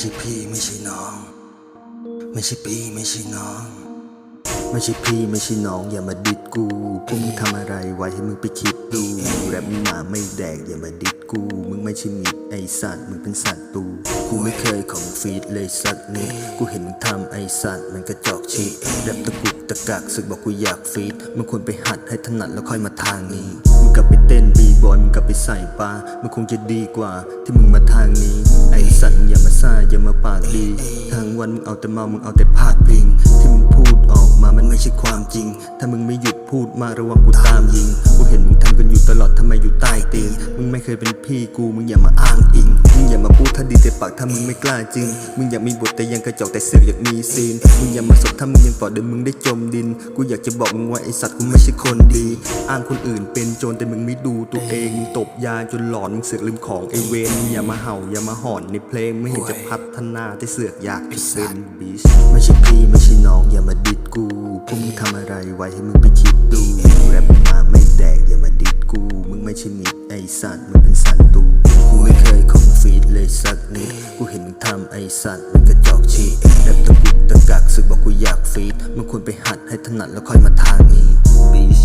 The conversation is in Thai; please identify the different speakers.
Speaker 1: ใช่พี่ไม่ใช่น้อง ไม่ใช่พี่ไม่ใช่น้อง ไม่ใช่พี่ไม่ใช่น้องอย่ามาดิดกูพวกมึงทำอะไรไว้ให้มึงไปคิดดูแรปมึงหมาไม่แดกอย่ามาดิดกู มึงไม่ใช่มิตรไอสัตว์มึงเป็นสัตว์ตูกูไม่เคยของฟีดเลยสักนิดกูเห็นมึงทำไอสัตว์มันกระจอกชีแรปตะกุกตะกักสึกบอกกูอยากฟีดมึงควรไปหัดให้ถนัดแล้วค่อยมาทางนี้มึงกลับไปเต้นบีบอยมึงกลับไปใส่ปลามันคงจะดีกว่าที่มึงมาทางนี้ไอ วันมึงเอาแต่เมา มึงเอาแต่พาดพิง ที่มึงพูดออกมา มันไม่ใช่ความจริง ถ้ามึงไม่หยุดพูดมาระวังกูตามยิง กูเห็นมึงทำกันอยู่ตลอดทำไมอยู่ใต้เตียงมึงไม่เคยเป็นพี่กู มึงอย่ามาอ้างอิง มึงอย่ามาพูดถ้าดีแต่ปากถ้ามึงไม่กล้าจริง มึงอยากมีบทแต่ยังกระจอกแต่เสือกอยากมีซีน มึงอย่ามาสบถ้ามึงยังปล่อยเดี๋ยวมึงได้จมดิน กูอยากจะบอกมึงว่าไอสัตว์กูไม่ใช่คนดี อ้างคนอื่น เป็นโจรแต่มึงไม่ดูตัวเองมึงตบยาจนหลอนมึงเสือกลืมของไอเวนมึงอย่ามาเห่าอย่ามาหอนในเพลงไม่เห็นจะพัฒนาแต่เสือกอยากเป็นบีชไม่ใช่พี่ไม่ใช่น้องอย่ามาดิดกูพวกมึงทำอะไรไว้ให้มึงไปคิดดูแรปมาไม่แดกอย่ามาดิดกู มึงไม่ใช่มิตรไอสัตว์มึงเป็นสัตว์ตูกูไม่เคยของฟีดเลยสักนิดกูเห็นมึงทำไอสัตว์มันกระจอกชีแรปตะกุกตะกักสึกบอกกูอยากฟีดมึงควรไปหัดให้ถนัดแล้วค่อยมาทางนี้บีช